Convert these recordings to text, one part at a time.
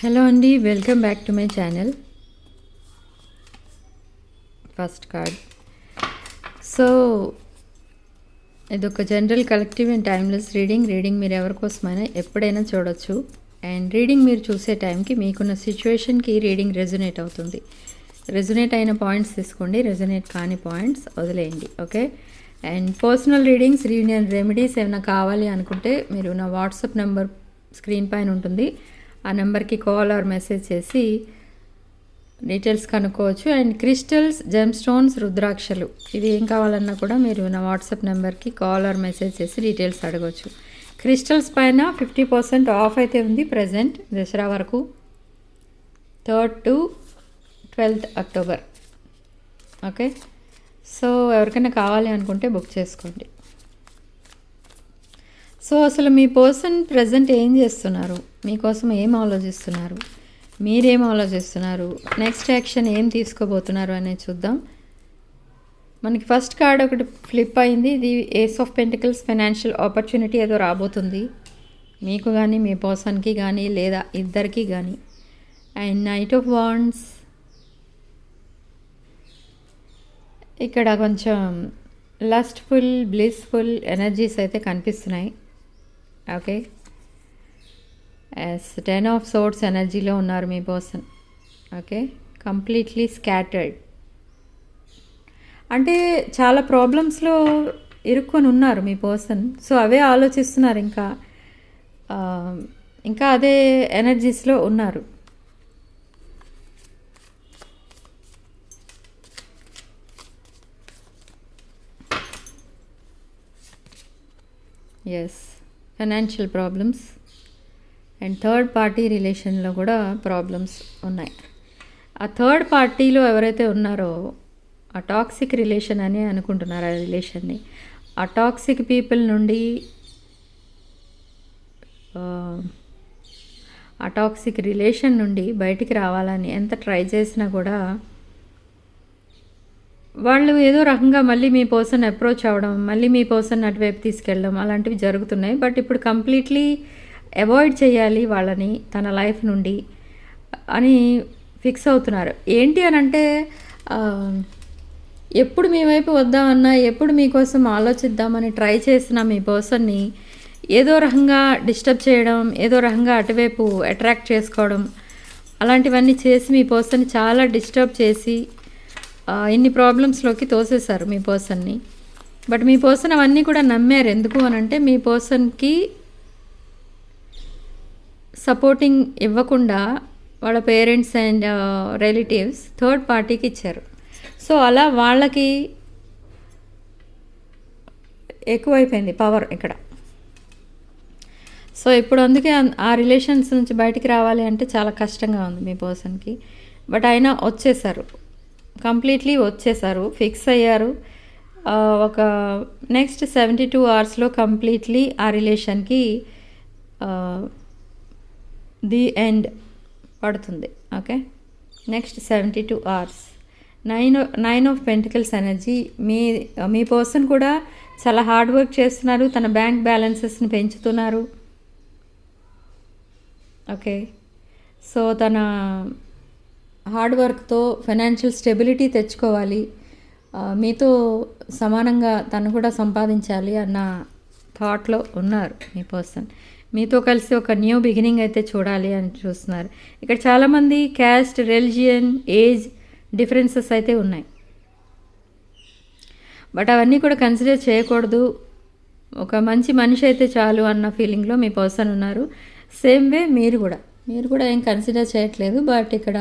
Hello అండి welcome back to my channel. First card. So ఇదొక general collective and timeless reading. Reading మీరు ఎవరికోసమైనా ఎప్పుడైనా చూడొచ్చు. అండ్ రీడింగ్ మీరు చూసే టైంకి మీకున్న సిచ్యువేషన్కి రీడింగ్ రెజొనేట్ అవుతుంది. రెజొనేట్ అయిన పాయింట్స్ తీసుకోండి రెజొనేట్ కాని పాయింట్స్ వదిలేయండి okay? And personal readings reunion remedies ఏమైనా కావాలి అనుకుంటే మీరు నా వాట్సాప్ నెంబర్ స్క్రీన్ పైన ఉంటుంది. ఆ నెంబర్కి కాల్ ఆర్ మెసేజ్ చేసి డీటెయిల్స్ కనుక్కోవచ్చు. అండ్ క్రిస్టల్స్ జెమ్ స్టోన్స్ రుద్రాక్షలు ఇవి ఏం కావాలన్నా కూడా మీరు నా వాట్సాప్ నెంబర్కి కాల్ ఆర్ మెసేజ్ చేసి డీటెయిల్స్ అడగవచ్చు క్రిస్టల్స్ పైన ఫిఫ్టీ పర్సెంట్ ఆఫ్ అయితే ఉంది ప్రజెంట్ దసరా వరకు. Third to twelfth October. Okay? So ఎవరికైనా కావాలి అనుకుంటే బుక్ చేసుకోండి. సో అసలు మీ పర్సన్ ప్రజెంట్ ఏం చేస్తున్నారు? మీకోసం ఏం ఆలోచిస్తున్నారు? మీరేం ఆలోచిస్తున్నారు? నెక్స్ట్ యాక్షన్ ఏం తీసుకోబోతున్నారు అనేది చూద్దాం. మనకి ఫస్ట్ కార్డ్ ఒకటి ఫ్లిప్ అయింది. ఇది ace of pentacles financial opportunity ఏదో రాబోతుంది. మీకు కానీ మీ పర్సన్కి కానీ లేదా ఇద్దరికి కానీ అండ్ నైట్ ఆఫ్ వాండ్స్ ఇక్కడ కొంచెం లస్ట్ఫుల్ బ్లిస్ఫుల్ ఎనర్జీస్ అయితే కనిపిస్తున్నాయి. Okay yes ten of swords ఎనర్జీలో ఉన్నారు మీ పర్సన్ ఓకే కంప్లీట్లీ స్కాటర్డ్ అంటే చాలా ప్రాబ్లమ్స్లో ఇరుక్కొని ఉన్నారు మీ పర్సన్ సో అవే ఆలోచిస్తున్నారు ఇంకా ఇంకా అదే ఎనర్జీస్లో ఉన్నారు yes financial problems and third party రిలేషన్లో కూడా ప్రాబ్లమ్స్ ఉన్నాయి. ఆ థర్డ్ పార్టీలో ఎవరైతే ఉన్నారో ఆ టాక్సిక్ రిలేషన్ అని అనుకుంటున్నారు ఆ రిలేషన్ని ఆ టాక్సిక్ పీపుల్ నుండి ఆ, టాక్సిక్ రిలేషన్ నుండి బయటికి రావాలని ఎంత ట్రై చేసినా కూడా వాళ్ళు ఏదో రకంగా మళ్ళీ మీ పర్సన్ అప్రోచ్ అవ్వడం మళ్ళీ మీ పర్సన్ అటువైపు తీసుకెళ్ళడం అలాంటివి జరుగుతున్నాయి. బట్ ఇప్పుడు కంప్లీట్లీ అవాయిడ్ చేయాలి వాళ్ళని తన లైఫ్ నుండి అని ఫిక్స్ అవుతున్నారు. ఏంటి అని అంటే ఎప్పుడు మీ వైపు వద్దామన్నా ఎప్పుడు మీకోసం ఆలోచిద్దామని ట్రై చేసిన మీ పర్సన్ని ఏదో రకంగా డిస్టర్బ్ చేయడం ఏదో రకంగా అటువైపు అట్రాక్ట్ చేసుకోవడం అలాంటివన్నీ చేసి మీ పర్సన్ చాలా డిస్టర్బ్ చేసి ఇన్ని ప్రాబ్లమ్స్లోకి తోసేశారు మీ పర్సన్ని బట్ మీ పర్సన్ అవన్నీ కూడా నమ్మారు. ఎందుకు అని అంటే మీ పర్సన్కి సపోర్టింగ్ ఇవ్వకుండా వాళ్ళ పేరెంట్స్ అండ్ రిలేటివ్స్ థర్డ్ పార్టీకి ఇచ్చారు. సో అలా వాళ్ళకి ఎక్కువైపోయింది పవర్ ఇక్కడ. సో ఇప్పుడు అందుకే ఆ రిలేషన్స్ నుంచి బయటికి రావాలి అంటే చాలా కష్టంగా ఉంది మీ పర్సన్కి బట్ అయినా వచ్చేసారు కంప్లీట్లీ వచ్చేసారు ఫిక్స్ అయ్యారు. ఒక నెక్స్ట్ సెవెంటీ టూ అవర్స్లో కంప్లీట్లీ ఆ రిలేషన్కి ది ఎండ్ పడుతుంది. Okay? Next seventy two hours. Nine nine of pentacles energy. మీ మీ పర్సన్ కూడా చాలా హార్డ్ వర్క్ చేస్తున్నారు తన బ్యాంక్ బ్యాలెన్సెస్ని పెంచుతున్నారు. ఓకే? సో తన హార్డ్ వర్క్తో ఫైనాన్షియల్ స్టెబిలిటీ తెచ్చుకోవాలి. మీతో సమానంగా తను కూడా సంపాదించాలి అన్న థాట్లో ఉన్నారు మీ పర్సన్ మీతో కలిసి ఒక న్యూ బిగినింగ్ అయితే చూడాలి అని చూస్తున్నారు. ఇక్కడ చాలామంది క్యాస్ట్ రిలిజియన్ ఏజ్ డిఫరెన్సెస్ అయితే ఉన్నాయి. బట్ అవన్నీ కూడా కన్సిడర్ చేయకూడదు. ఒక మంచి మనిషి అయితే చాలు అన్న ఫీలింగ్లో మీ పర్సన్ ఉన్నారు. సేమ్ వే మీరు కూడా. మీరు కూడా ఏం కన్సిడర్ చేయట్లేదు బట్ ఇక్కడ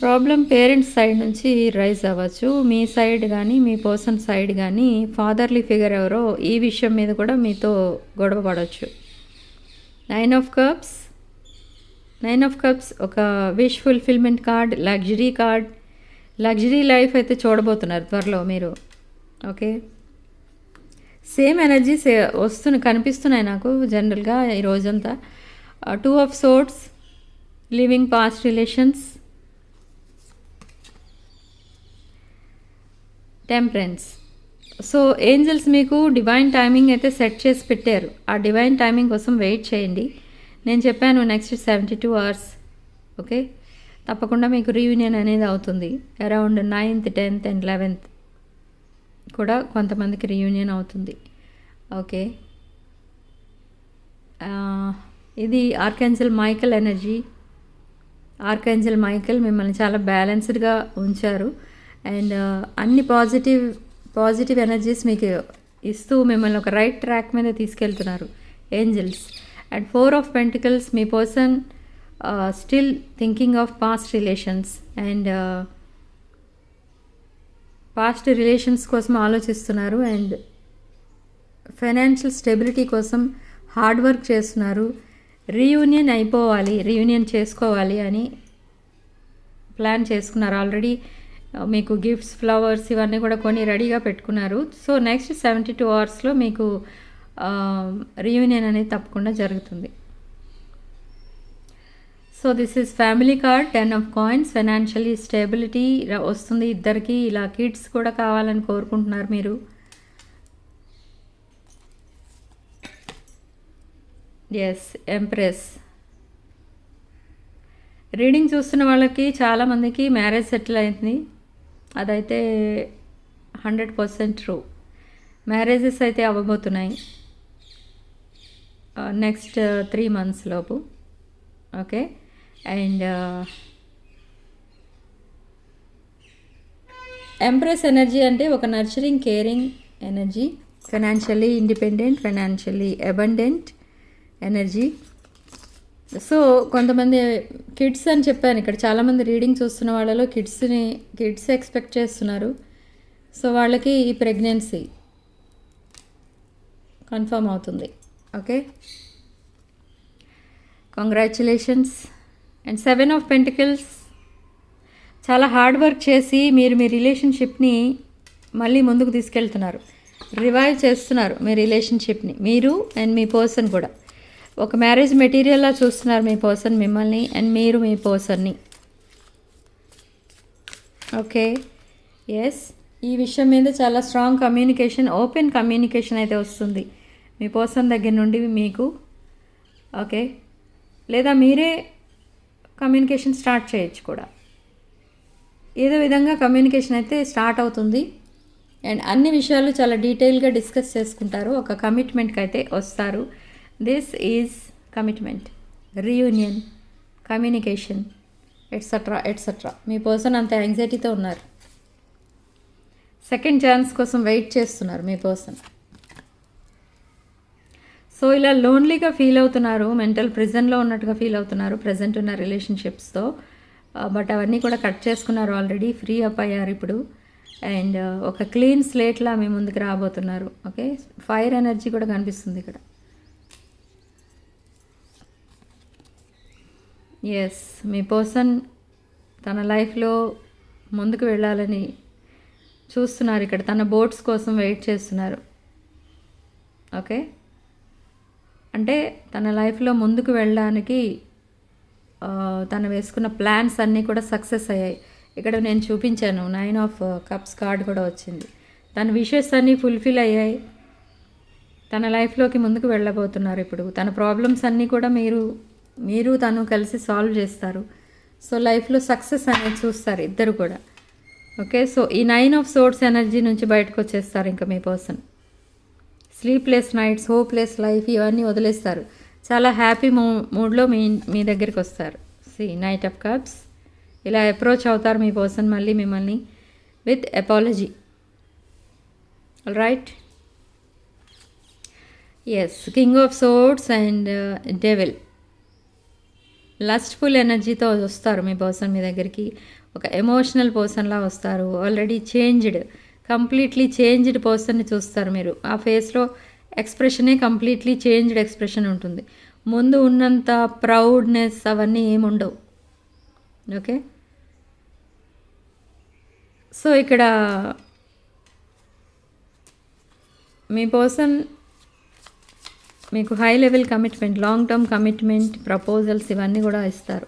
ప్రాబ్లం పేరెంట్స్ సైడ్ నుంచి రైజ్ అవ్వచ్చు. మీ సైడ్ కానీ మీ పర్సన్ సైడ్ కానీ ఫాదర్లీ ఫిగర్ ఎవరో ఈ విషయం మీద కూడా మీతో గొడవ పడవచ్చు nine of cups. Nine of cups ఒక wish fulfilment card luxury card. Luxury life అయితే చూడబోతున్నారు త్వరలో మీరు. ఓకే? సేమ్ ఎనర్జీస్ వస్తున్నాయి కనిపిస్తున్నాయి నాకు జనరల్గా ఈ రోజంతా. Two of swords living past relations. Temperance so angels మీకు డివైన్ టైమింగ్ అయితే సెట్ చేసి పెట్టారు. ఆ డివైన్ టైమింగ్ కోసం వెయిట్ చేయండి. నేను చెప్పాను next seventy two hours okay తప్పకుండా మీకు రీయూనియన్ అనేది అవుతుంది. Around ninth tenth and eleventh కూడా కొంతమందికి రీయూనియన్ అవుతుంది. ఓకే ఇది archangel Michael energy archangel Michael మిమ్మల్ని చాలా బ్యాలెన్స్డ్గా ఉంచారు. అండ్ అన్ని పాజిటివ్ పాజిటివ్ ఎనర్జీస్ మీకు ఇస్తూ మిమ్మల్ని ఒక రైట్ ట్రాక్ మీద తీసుకెళ్తున్నారు angels. And four of pentacles me person still thinking of past relations. And past relations కోసం ఆలోచిస్తున్నారు అండ్ ఫైనాన్షియల్ స్టెబిలిటీ కోసం హార్డ్ వర్క్ చేస్తున్నారు. రీయూనియన్ అయిపోవాలి రీయూనియన్ చేసుకోవాలి అని ప్లాన్ చేసుకున్నారు ఆల్రెడీ. మీకు గిఫ్ట్స్ ఫ్లవర్స్ ఇవన్నీ కూడా కొన్ని రెడీగా పెట్టుకున్నారు. సో నెక్స్ట్ సెవెంటీ టూ అవర్స్లో మీకు రీయూనియన్ అనేది తప్పకుండా జరుగుతుంది. So this is family card ten of coins financially stability వస్తుంది ఇద్దరికి. ఇలా కిడ్స్ కూడా కావాలని కోరుకుంటున్నారు మీరు. ఎస్ ఎంప్రెస్ రీడింగ్ చూస్తున్న వాళ్ళకి చాలామందికి మ్యారేజ్ సెటిల్ అయింది. అదైతే హండ్రెడ్ పర్సెంట్ ట్రూ. మ్యారేజెస్ అయితే అవ్వబోతున్నాయి. నెక్స్ట్ త్రీ మంత్స్ లోపు. ఓకే? అండ్ ఎంప్రెస్ ఎనర్జీ అంటే ఒక nurturing caring energy financially independent financially abundant energy so కొంతమంది కిడ్స్ అని చెప్పాను ఇక్కడ. చాలామంది రీడింగ్ చూస్తున్న వాళ్ళలో కిడ్స్ని కిడ్స్ ఎక్స్పెక్ట్ చేస్తున్నారు. సో వాళ్ళకి ఈ ప్రెగ్నెన్సీ కన్ఫర్మ్ అవుతుంది. Okay congratulations and seven of pentacles చాలా హార్డ్ వర్క్ చేసి మీరు మీ రిలేషన్షిప్ని మళ్ళీ ముందుకు తీసుకెళ్తున్నారు. రివైవ్ చేస్తున్నారు మీ రిలేషన్షిప్ని మీరు అండ్ మీ పర్సన్ కూడా. ఒక మ్యారేజ్ మెటీరియల్లా చూస్తున్నారు మీ పర్సన్ మిమ్మల్ని అండ్ మీరు మీ పర్సన్ని ఓకే ఎస్ ఈ విషయం మీద చాలా స్ట్రాంగ్ కమ్యూనికేషన్ ఓపెన్ కమ్యూనికేషన్ అయితే వస్తుంది. మీ పర్సన్ దగ్గర నుండి మీకు. ఓకే లేదా మీరే కమ్యూనికేషన్ స్టార్ట్ చేయొచ్చు కూడా. ఏదో విధంగా కమ్యూనికేషన్ అయితే స్టార్ట్ అవుతుంది. అండ్ అన్ని విషయాలు చాలా డీటెయిల్గా డిస్కస్ చేసుకుంటారు. ఒక కమిట్మెంట్కి అయితే వస్తారు. This is commitment reunion communication etcetera etcetera me person అంత యాంగ్జైటీతో ఉన్నారు. సెకండ్ ఛాన్స్ కోసం వెయిట్ చేస్తున్నారు మీ పర్సన్ సో ఇలా లోన్లీగా ఫీల్ అవుతున్నారు మెంటల్ ప్రిజన్లో ఉన్నట్టుగా ఫీల్ అవుతున్నారు ప్రజెంట్ ఉన్న రిలేషన్షిప్స్తో బట్ uh, అవన్నీ కూడా కట్ చేసుకున్నారు ఆల్రెడీ ఫ్రీ అప్ అయ్యారు ఇప్పుడు. అండ్ uh, ఒక క్లీన్ స్లేట్లా మీ ముందుకు రాబోతున్నారు ఓకే ఫైర్ ఎనర్జీ కూడా కనిపిస్తుంది ఇక్కడ. ఎస్ మీ పర్సన్ తన లైఫ్లో ముందుకు వెళ్ళాలని చూస్తున్నారు. ఇక్కడ తన బోట్స్ కోసం వెయిట్ చేస్తున్నారు. ఓకే అంటే తన లైఫ్లో ముందుకు వెళ్ళడానికి తను వేసుకున్న ప్లాన్స్ అన్నీ కూడా సక్సెస్ అయ్యాయి. ఇక్కడ నేను చూపించాను. నైన్ ఆఫ్ కప్స్ కార్డ్ కూడా వచ్చింది. తన విషెస్ అన్నీ ఫుల్ఫిల్ అయ్యాయి. తన లైఫ్లోకి ముందుకు వెళ్ళబోతున్నారు ఇప్పుడు. తన ప్రాబ్లమ్స్ అన్నీ కూడా మీరు మీరు తను కలిసి సాల్వ్ చేస్తారు. సో లైఫ్లో సక్సెస్ అనేది చూస్తారు ఇద్దరు కూడా. ఓకే సో ఈ నైన్ ఆఫ్ సోర్స్ ఎనర్జీ నుంచి బయటకు వచ్చేస్తారు ఇంకా మీ person sleepless nights hopeless life ఇవన్నీ వదిలేస్తారు. చాలా హ్యాపీ మూ మూడ్లో మీ మీ దగ్గరికి వస్తారు. సి నైట్ ఆఫ్ కప్స్ ఇలా అప్రోచ్ అవుతారు మీ పర్సన్ మళ్ళీ మిమ్మల్ని with apology right yes king of swords and devil lustful ఎనర్జీతో వస్తారు మీ పర్సన్ మీ దగ్గరికి. ఒక ఎమోషనల్ పర్సన్లా వస్తారు. ఆల్రెడీ చేంజ్డ్ కంప్లీట్లీ చేంజ్డ్ పర్సన్ని చూస్తారు మీరు. ఆ ఫేస్లో ఎక్స్ప్రెషనే కంప్లీట్లీ చేంజ్డ్ ఎక్స్ప్రెషన్ ఉంటుంది. ముందు ఉన్నంత ప్రౌడ్నెస్ అవన్నీ ఏముండవు ఓకే సో ఇక్కడ మీ పర్సన్ మీకు high level commitment long term commitment proposals ఇవన్నీ కూడా ఇస్తారు.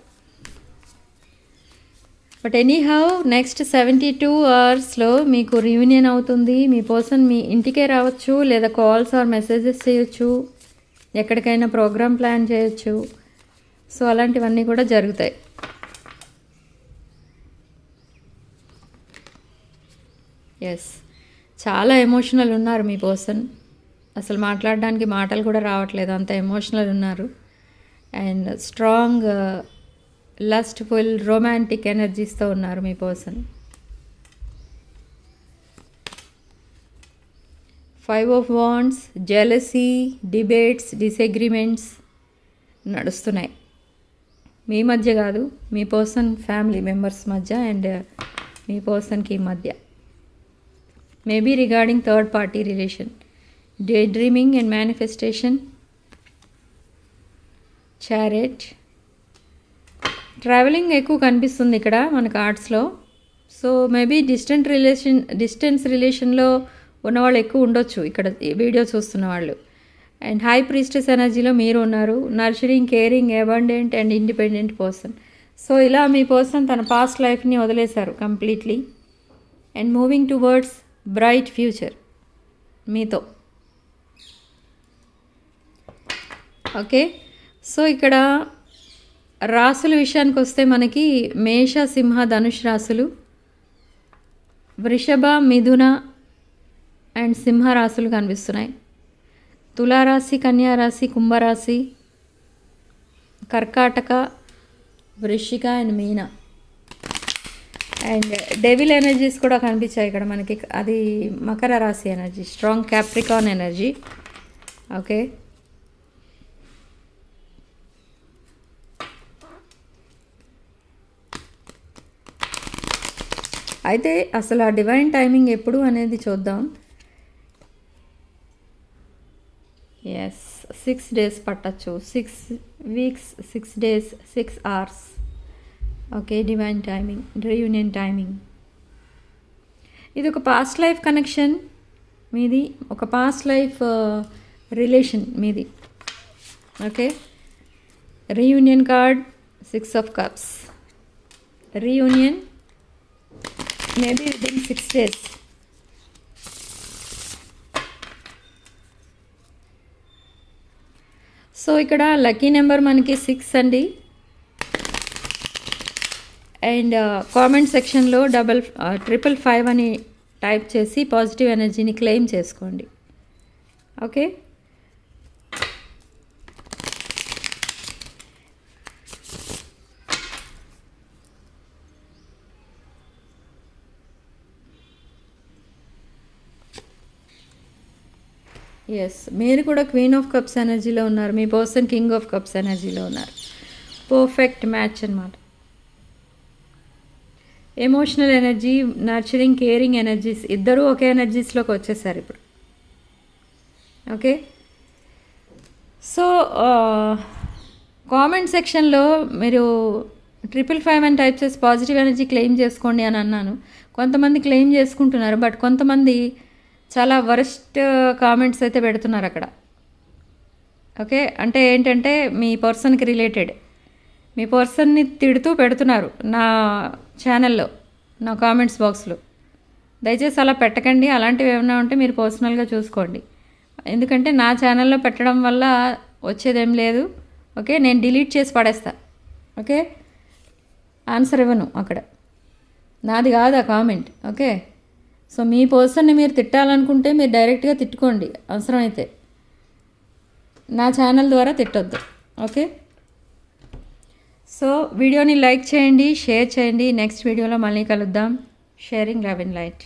But anyhow next seventy two అవర్స్లో మీకు రియూనియన్ అవుతుంది. మీ పర్సన్ మీ ఇంటికే రావచ్చు లేదా కాల్స్ ఆర్ మెసేజెస్ చేయొచ్చు ఎక్కడికైనా ప్రోగ్రామ్ ప్లాన్ చేయొచ్చు. సో అలాంటివన్నీ కూడా జరుగుతాయి. ఎస్ చాలా ఎమోషనల్ ఉన్నారు మీ పర్సన్ అసలు మాట్లాడడానికి మాటలు కూడా రావట్లేదు. అంత ఎమోషనల్ ఉన్నారు. అండ్ స్ట్రాంగ్ లస్ట్ఫుల్ రొమాంటిక్ ఎనర్జీస్తో ఉన్నారు మీ person five of wands jealousy debates disagreements నడుస్తున్నాయి. మీ మధ్య కాదు మీ పర్సన్ ఫ్యామిలీ మెంబర్స్ మధ్య అండ్ uh, మీ పర్సన్కి మధ్య. Maybe regarding third party relation daydreaming and manifestation chariot travelling ఎక్కువ కనిపిస్తుంది ఇక్కడ మనకు ఆర్ట్స్లో so maybe distant relation distance రిలేషన్లో ఉన్నవాళ్ళు ఎక్కువ ఉండొచ్చు ఇక్కడ వీడియో చూస్తున్న వాళ్ళు. అండ్ హై ప్రీస్టెస్ ఎనర్జీలో మీరు ఉన్నారు. Nurturing caring abundant and independent person so ఇలా మీ పర్సన్ తన పాస్ట్ లైఫ్ని వదిలేశారు completely and moving towards bright future మీతో. ఓకే? సో ఇక్కడ రాసుల విషయానికి వస్తే మనకి మేష సింహ ధనుష్ రాసులు వృషభ మిథున అండ్ సింహ రాసులు కనిపిస్తున్నాయి. తులారాశి కన్యారాశి కుంభరాశి కర్కాటక వృషిక అండ్ మీన. అండ్ డెవిల్ ఎనర్జీస్ కూడా కనిపించాయి ఇక్కడ మనకి. అది మకర రాశి energy strong Capricorn energy. Okay? అయితే అసలు ఆ డివైన్ టైమింగ్ ఎప్పుడు అనేది చూద్దాం. ఎస్ సిక్స్ డేస్ పట్టచ్చు. Six weeks six days six hours okay divine timing reunion timing ఇది ఒక పాస్ట్ లైఫ్ కనెక్షన్ మీది ఒక పాస్ట్ లైఫ్ రిలేషన్ మీది. Okay reunion card six of cups reunion maybe within six days. So ఇక్కడ lucky number మనకి six అండి. And comment సెక్షన్లో double triple five అని టైప్ చేసి పాజిటివ్ ఎనర్జీని క్లెయిమ్ చేసుకోండి. ఓకే? ఎస్ మీరు కూడా క్వీన్ ఆఫ్ కప్స్ ఎనర్జీలో ఉన్నారు. మీ పర్సన్ కింగ్ ఆఫ్ కప్స్ ఎనర్జీలో ఉన్నారు. పర్ఫెక్ట్ మ్యాచ్ అనమాట emotional energy nurturing caring energies ఇద్దరూ ఒకే ఎనర్జీస్లోకి వచ్చేసారు ఇప్పుడు. ఓకే సో కామెంట్ సెక్షన్లో మీరు ట్రిపుల్ ఫైవ్ అని టైప్ చేసి పాజిటివ్ ఎనర్జీ క్లెయిమ్ చేసుకోండి అని అన్నాను. కొంతమంది క్లెయిమ్ చేసుకుంటున్నారు బట్ కొంతమంది చాలా వరస్ట్ కామెంట్స్ uh, అయితే పెడుతున్నారు అక్కడ. ఓకే? అంటే ఏంటంటే మీ పర్సన్కి రిలేటెడ్. మీ పర్సన్ని తిడుతూ పెడుతున్నారు నా ఛానల్లో నా కామెంట్స్ బాక్స్లో. దయచేసి అలా పెట్టకండి. అలాంటివి ఏమైనా ఉంటే మీరు పర్సనల్గా చూసుకోండి. ఎందుకంటే నా ఛానల్లో పెట్టడం వల్ల వచ్చేదేం లేదు. ఓకే? నేను డిలీట్ చేసి పడేస్తా. ఓకే? ఆన్సర్ ఇవ్వను అక్కడ. నాది కాదు ఆ కామెంట్. ఓకే? సో మీ పర్సన్ని మీరు తిట్టాలనుకుంటే మీరు డైరెక్ట్గా తిట్టుకోండి. అవసరమైతే. నా ఛానల్ ద్వారా తిట్టొద్దు. ఓకే? సో వీడియోని లైక్ చేయండి షేర్ చేయండి. నెక్స్ట్ వీడియోలో మళ్ళీ కలుద్దాం. Sharing love in light.